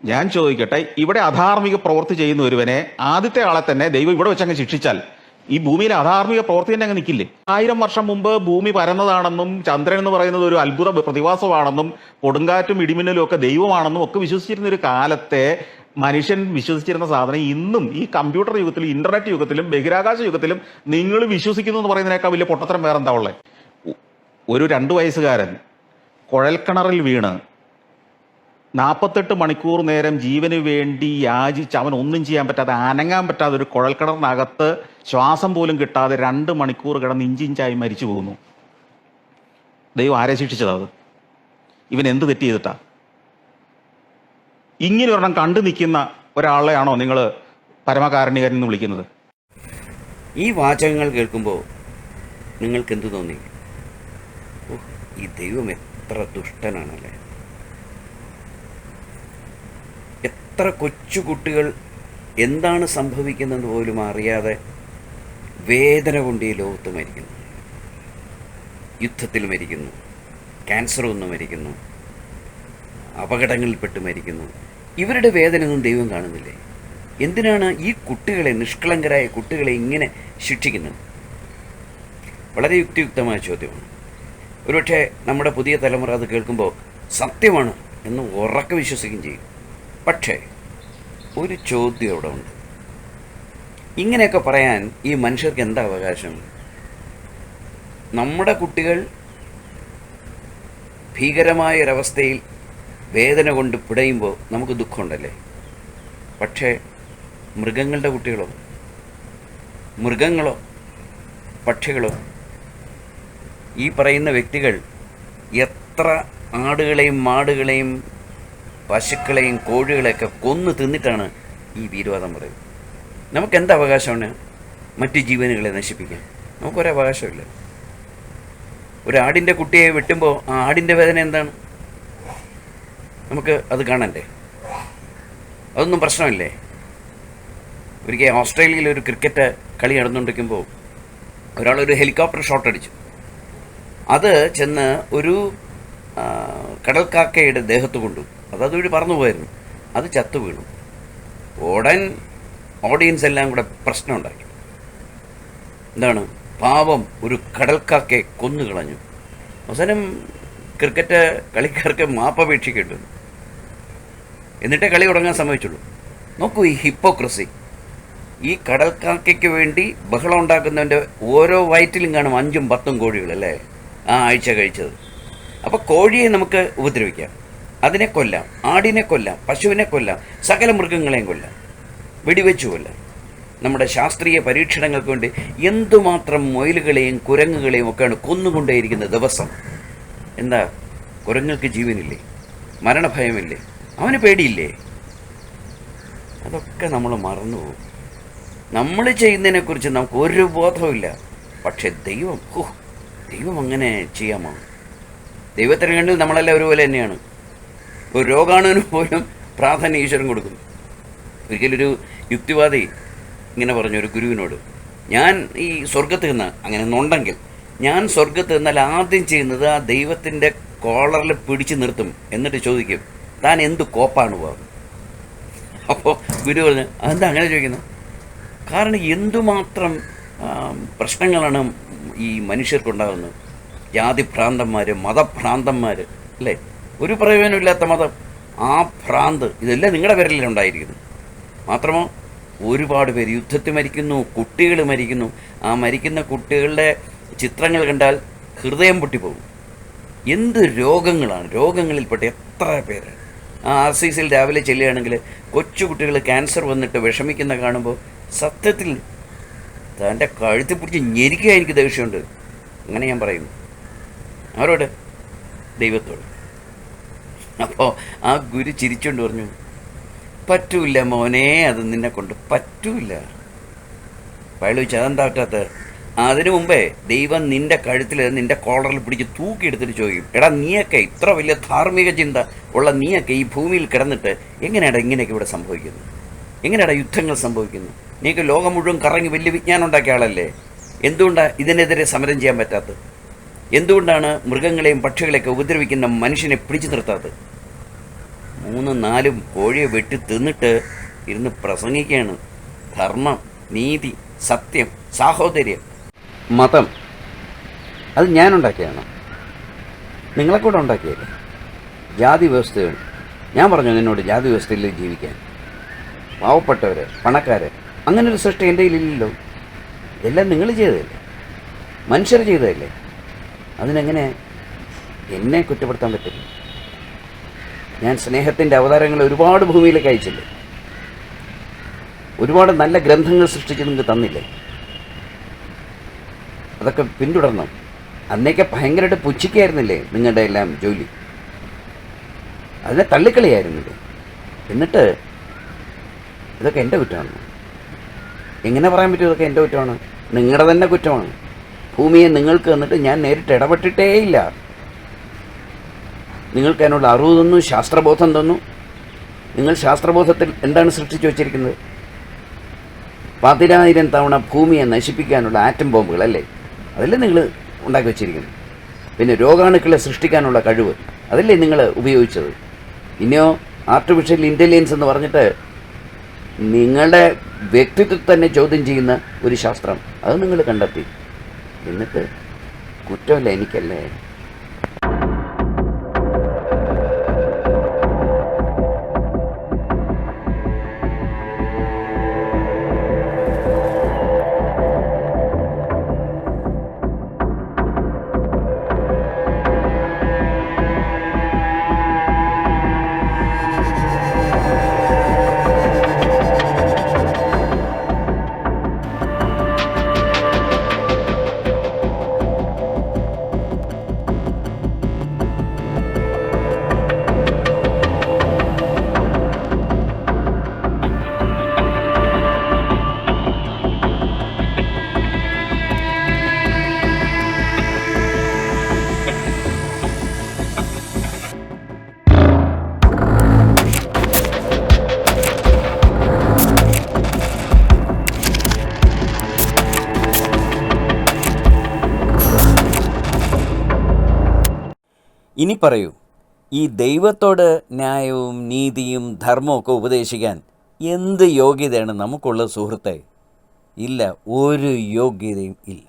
ഞാൻ ചോദിക്കട്ടെ ഇവിടെ അധാർമിക പ്രവൃത്തി ചെയ്യുന്ന ഒരുവനെ ആദ്യത്തെ ആളെ തന്നെ ദൈവം ഇവിടെ വെച്ചങ്ങ് ശിക്ഷിച്ചാൽ ഈ ഭൂമിയിലെ അധാർമിക പ്രവൃത്തി തന്നെ അങ്ങ് നിൽക്കില്ലേ? ആയിരം വർഷം മുമ്പ് ഭൂമി പരന്നതാണെന്നും ചന്ദ്രൻ എന്ന് പറയുന്നത് ഒരു അത്ഭുത പ്രതിഭാസമാണെന്നും കൊടുങ്കാറ്റും ഇടിമിന്നലും ഒക്കെ ദൈവമാണെന്നും ഒക്കെ വിശ്വസിച്ചിരുന്ന ഒരു കാലത്തെ മനുഷ്യൻ വിശ്വസിച്ചിരുന്ന സാധനം ഇന്നും ഈ കമ്പ്യൂട്ടർ യുഗത്തിലും ഇന്റർനെറ്റ് യുഗത്തിലും ബഹിരാകാശ യുഗത്തിലും നിങ്ങൾ വിശ്വസിക്കുന്നു എന്ന് പറയുന്നതിനേക്കാൾ വലിയ പൊട്ടത്തരം വേറെന്താ ഉള്ളത് ഒരു രണ്ടു വയസ്സുകാരൻ കുഴൽക്കിണറിൽ വീണ് നാൽപ്പത്തെട്ട് മണിക്കൂർ നേരം ജീവന് വേണ്ടി യാചിച്ച് അവൻ ഒന്നും ചെയ്യാൻ പറ്റാതെ അനങ്ങാൻ പറ്റാതെ ഒരു കുഴൽക്കിണറിനകത്ത് ശ്വാസം പോലും കിട്ടാതെ രണ്ട് മണിക്കൂർ കിടന്ന് ഇഞ്ചിഞ്ചായി മരിച്ചു പോകുന്നു. ദൈവം ആരെ ശിക്ഷിച്ചത് ഇവൻ എന്ത് തെറ്റ് ചെയ്തിട്ടാ? ഇങ്ങനെ ഒരെണ്ണം കണ്ടു നിൽക്കുന്ന ഒരാളെയാണോ നിങ്ങൾ പരമകാരുണികൻ എന്ന് വിളിക്കുന്നത്? ഈ വാചകങ്ങൾ കേൾക്കുമ്പോൾ നിങ്ങൾക്ക് എന്ത് തോന്നി ഈ ദൈവം എത്ര ദുഷ്ടനാണല്ലേ? എത്ര കൊച്ചു കുട്ടികൾ എന്താണ് സംഭവിക്കുന്നത് പോലും അറിയാതെ വേദന കൊണ്ട് ഈ ലോകത്ത് മരിക്കുന്നു. യുദ്ധത്തിൽ മരിക്കുന്നു. ക്യാൻസർ ഒന്ന് മരിക്കുന്നു. അപകടങ്ങളിൽപ്പെട്ട് മരിക്കുന്നു. ഇവരുടെ വേദനയൊന്നും ദൈവം കാണുന്നില്ലേ? എന്തിനാണ് ഈ കുട്ടികളെ നിഷ്കളങ്കരായ കുട്ടികളെ ഇങ്ങനെ ശിക്ഷിക്കുന്നത്? വളരെ യുക്തിയുക്തമായ ചോദ്യമാണ്. ഒരുപക്ഷെ നമ്മുടെ പുതിയ തലമുറ അത് കേൾക്കുമ്പോൾ സത്യമാണ് എന്ന് ഉറക്കെ വിശ്വസിക്കുകയും ചെയ്യും. പക്ഷേ ഒരു ചോദ്യം അവിടെ ഉണ്ട്. ഇങ്ങനെയൊക്കെ പറയാൻ ഈ മനുഷ്യർക്ക് എന്താ അവകാശം? നമ്മുടെ കുട്ടികൾ ഭീകരമായ ഒരവസ്ഥയിൽ വേദന കൊണ്ട് പിടയുമ്പോൾ നമുക്ക് ദുഃഖമുണ്ടല്ലേ? പക്ഷേ മൃഗങ്ങളുടെ കുട്ടികളോ മൃഗങ്ങളോ പക്ഷികളോ ഈ പറയുന്ന വ്യക്തികൾ എത്ര ആടുകളെയും മാടുകളെയും പശുക്കളെയും കോഴികളെയൊക്കെ കൊന്നു തിന്നിട്ടാണ് ഈ വീരവാദം പറയുന്നത്. നമുക്ക് എന്ത് അവകാശമാണ്? മറ്റു ജീവനുകളെ നശിപ്പിക്കാൻ. നമുക്കൊരു അവകാശമില്ല ഒരു ആടിന്റെ കുട്ടിയെ വെട്ടുമ്പോൾ ആ ആടിന്റെ വേദന എന്താണ്? നമുക്ക് അത് കാണണ്ടേ? അതൊന്നും പ്രശ്നമില്ലേ? ഒരിക്കൽ ഓസ്ട്രേലിയയിൽ ഒരു ക്രിക്കറ്റ് കളി നടന്നുകൊണ്ടിരിക്കുമ്പോൾ ഒരാളൊരു ഹെലികോപ്റ്റർ ഷോട്ട് അടിച്ചു അത് ചെന്ന് ഒരു കടൽക്കാക്കയുടെ ദേഹത്ത് കൊണ്ടു. അത് അതുവഴി പറന്നു പോയിരുന്നു അത് ചത്തു വീണു. ഉടൻ ഓഡിയൻസ് എല്ലാം കൂടെ പ്രശ്നമുണ്ടാക്കി എന്താണ്? പാവം ഒരു കടൽക്കാക്കെ കൊന്നു കളഞ്ഞു അവസാനം ക്രിക്കറ്റ് കളിക്കാർക്ക് മാപ്പപേക്ഷിക്കേണ്ടു എന്നിട്ടേ കളി തുടങ്ങാൻ സമ്മതിച്ചുള്ളൂ. നോക്കൂ ഈ ഹിപ്പോക്രസി. ഈ കടൽക്കാക്കയ്ക്ക് വേണ്ടി ബഹളം ഉണ്ടാക്കുന്നതിന്റെ ഓരോ വയറ്റിലും കാണും അഞ്ചും പത്തും കോഴികൾ അല്ലേ ആ ആഴ്ച കഴിച്ചത്. അപ്പോൾ കോഴിയെ നമുക്ക് ഉപദ്രവിക്കാം. അതിനെ കൊല്ലാം ആടിനെ കൊല്ലാം പശുവിനെ കൊല്ലാം സകല മൃഗങ്ങളെയും കൊല്ലാം. വെടിവെച്ചു കൊല്ലാം. നമ്മുടെ ശാസ്ത്രീയ പരീക്ഷണങ്ങൾക്ക് വേണ്ടി എന്തുമാത്രം മൊയിലുകളെയും കുരങ്ങുകളെയും ഒക്കെയാണ് കൊന്നുകൊണ്ടേയിരിക്കുന്ന ദിവസം. എന്താ? കുരങ്ങൾക്ക് ജീവനില്ലേ? മരണഭയമില്ലേ? അവന് പേടിയില്ലേ? അതൊക്കെ നമ്മൾ മറന്നുപോകും നമ്മൾ ചെയ്യുന്നതിനെക്കുറിച്ച് നമുക്ക് ഒരു ബോധവുമില്ല. പക്ഷെ ദൈവം ദൈവം അങ്ങനെ ചെയ്യാമോ ദൈവത്തിന് കണ്ടിൽ നമ്മളെല്ലാം ഒരുപോലെ തന്നെയാണ്. ഒരു രോഗാണുവിന് പോലും പ്രാധാന്യം ഈശ്വരൻ കൊടുക്കുന്നു. ഒരിക്കലൊരു യുക്തിവാദി ഇങ്ങനെ പറഞ്ഞു ഒരു ഗുരുവിനോട് ഞാൻ ഈ സ്വർഗത്ത് നിന്ന് അങ്ങനെ ഒന്നുണ്ടെങ്കിൽ ഞാൻ സ്വർഗത്ത് നിന്നാൽ ആദ്യം ചെയ്യുന്നത് ആ ദൈവത്തിന്റെ കോളറിൽ പിടിച്ചു നിർത്തും എന്നിട്ട് ചോദിക്കും താൻ എന്ത് കോപ്പാണ് പോകുന്നത് അപ്പോൾ ഗുരു പറഞ്ഞു അതെന്താ അങ്ങനെ ചോദിക്കുന്നത്? കാരണം എന്തുമാത്രം പ്രശ്നങ്ങളാണ് ഈ മനുഷ്യർക്കുണ്ടാകുന്നത്. ജാതിഭ്രാന്തന്മാർ മതഭ്രാന്തന്മാർ അല്ലേ? ഒരു പ്രയോജനമില്ലാത്ത മതം. ആ ഭ്രാന്ത്. ഇതെല്ലാം നിങ്ങളുടെ പേരിലുണ്ടായിരിക്കുന്നു മാത്രമോ ഒരുപാട് പേര് യുദ്ധത്തിൽ മരിക്കുന്നു കുട്ടികൾ മരിക്കുന്നു. ആ മരിക്കുന്ന കുട്ടികളുടെ ചിത്രങ്ങൾ കണ്ടാൽ ഹൃദയം പൊട്ടിപ്പോകും. എന്ത് രോഗങ്ങളാണ്? രോഗങ്ങളിൽപ്പെട്ട എത്ര പേര് ആ ആർ സി സിയിൽ രാവിലെ ചെല്ലുകയാണെങ്കിൽ കൊച്ചുകുട്ടികൾ ക്യാൻസർ വന്നിട്ട് വിഷമിക്കുന്ന കാണുമ്പോൾ സത്യത്തിൽ തന്റെ കഴുത്തിൽ പിടിച്ച് ഞെരിക്കുക എനിക്ക് ദേഷ്യമുണ്ട്. അങ്ങനെ ഞാൻ പറയുന്നു. ആരോട്? ദൈവത്തോട്. അപ്പോൾ ആ ഗുരു ചിരിച്ചുകൊണ്ട് പറഞ്ഞു പറ്റൂല മോനെ അത് നിന്നെ കൊണ്ട് പറ്റൂല അയാൾ ചോദിച്ചു അതെന്താ അതിനു മുമ്പേ ദൈവം നിന്റെ കഴുത്തിൽ നിന്റെ കോളറിൽ പിടിച്ച് തൂക്കിയെടുത്തിട്ട് ചോദിക്കും എടാ നീയൊക്കെ ഇത്ര വലിയ ധാർമ്മിക ചിന്ത ഉള്ള നീയൊക്കെ ഈ ഭൂമിയിൽ കിടന്നിട്ട് എങ്ങനെയാടാ ഇങ്ങനെയൊക്കെ ഇവിടെ സംഭവിക്കുന്നത്? എങ്ങനെയാടാ യുദ്ധങ്ങൾ സംഭവിക്കുന്നത്? നീക്ക് ലോകം മുഴുവൻ കറങ്ങി വലിയ വിജ്ഞാനം ഉണ്ടാക്കിയ ആളല്ലേ? എന്തുകൊണ്ടാണ് ഇതിനെതിരെ സമരം ചെയ്യാൻ പറ്റാത്തത്? എന്തുകൊണ്ടാണ് മൃഗങ്ങളെയും പക്ഷികളെയൊക്കെ ഉപദ്രവിക്കുന്ന മനുഷ്യനെ പിടിച്ചു നിർത്താത്തത്? മൂന്നും നാലും കോഴിയെ വെട്ടി തിന്നിട്ട് ഇരുന്ന് പ്രസംഗിക്കുകയാണ്. ധർമ്മം നീതി സത്യം സാഹോദര്യം മതം. അത് ഞാനുണ്ടാക്കിയാണ് നിങ്ങളെ കൂടെ ഉണ്ടാക്കിയല്ലേ? ജാതി വ്യവസ്ഥകൾ ഞാൻ പറഞ്ഞു നിന്നോട് ജാതി വ്യവസ്ഥയിൽ ജീവിക്കാൻ. പാവപ്പെട്ടവർ പണക്കാർ അങ്ങനൊരു സൃഷ്ടി എന്റെ കയ്യിലില്ലല്ലോ. ഇതെല്ലാം നിങ്ങൾ ചെയ്തതല്ലേ? മനുഷ്യർ ചെയ്തതല്ലേ? അതിനെങ്ങനെ എന്നെ കുറ്റപ്പെടുത്താൻ പറ്റില്ല? ഞാൻ സ്നേഹത്തിന്റെ അവതാരങ്ങൾ ഒരുപാട് ഭൂമിയിലേക്ക് അയച്ചില്ലേ? ഒരുപാട് നല്ല ഗ്രന്ഥങ്ങൾ സൃഷ്ടിച്ച് നിങ്ങൾക്ക് തന്നില്ലേ? അതൊക്കെ പിന്തുടർന്നു? അന്നേക്ക് ഭയങ്കരമായിട്ട് പുച്ഛിക്കായിരുന്നില്ലേ നിങ്ങളുടെ എല്ലാം ജോലി? അതിനെ തള്ളിക്കളിയായിരുന്നില്ലേ? എന്നിട്ട് ഇതൊക്കെ എന്റെ കുറ്റമാണ്. എങ്ങനെ പറയാൻ പറ്റും ഇതൊക്കെ എന്റെ കുറ്റമാണ്? നിങ്ങളുടെ തന്നെ കുറ്റമാണ്. ഭൂമിയെ നിങ്ങൾക്ക് തന്നിട്ട് ഞാൻ നേരിട്ട് ഇടപെട്ടിട്ടേയില്ല. നിങ്ങൾക്ക് അതിനുള്ള അറിവ് തന്നു ശാസ്ത്രബോധം തന്നു. നിങ്ങൾ ശാസ്ത്രബോധത്തിൽ എന്താണ് സൃഷ്ടിച്ചു വച്ചിരിക്കുന്നത്? പതിനായിരം തവണ ഭൂമിയെ നശിപ്പിക്കാനുള്ള ആറ്റം ബോംബുകൾ അല്ലേ? അതല്ലേ നിങ്ങൾ ഉണ്ടാക്കി വെച്ചിരിക്കുന്നത്. പിന്നെ രോഗാണുക്കളെ സൃഷ്ടിക്കാനുള്ള കഴിവ് അതല്ലേ നിങ്ങൾ ഉപയോഗിച്ചത്. ഇനിയോ ആർട്ടിഫിഷ്യൽ ഇന്റലിജൻസ് എന്ന് പറഞ്ഞിട്ട് നിങ്ങളുടെ വ്യക്തിത്വം തന്നെ ചോദ്യം ചെയ്യുന്ന ഒരു ശാസ്ത്രം അത് നിങ്ങൾ കണ്ടെത്തി. എന്നിട്ട് കുറ്റമല്ല എനിക്കല്ലേ? ഇനി പറയൂ ഈ ദൈവത്തോട് ന്യായവും നീതിയും ധർമ്മവും ഒക്കെ ഉപദേശിക്കാൻ എന്ത് യോഗ്യതയാണ് നമുക്കുള്ള സുഹൃത്തെ? ഇല്ല ഒരു യോഗ്യതയും ഇല്ല.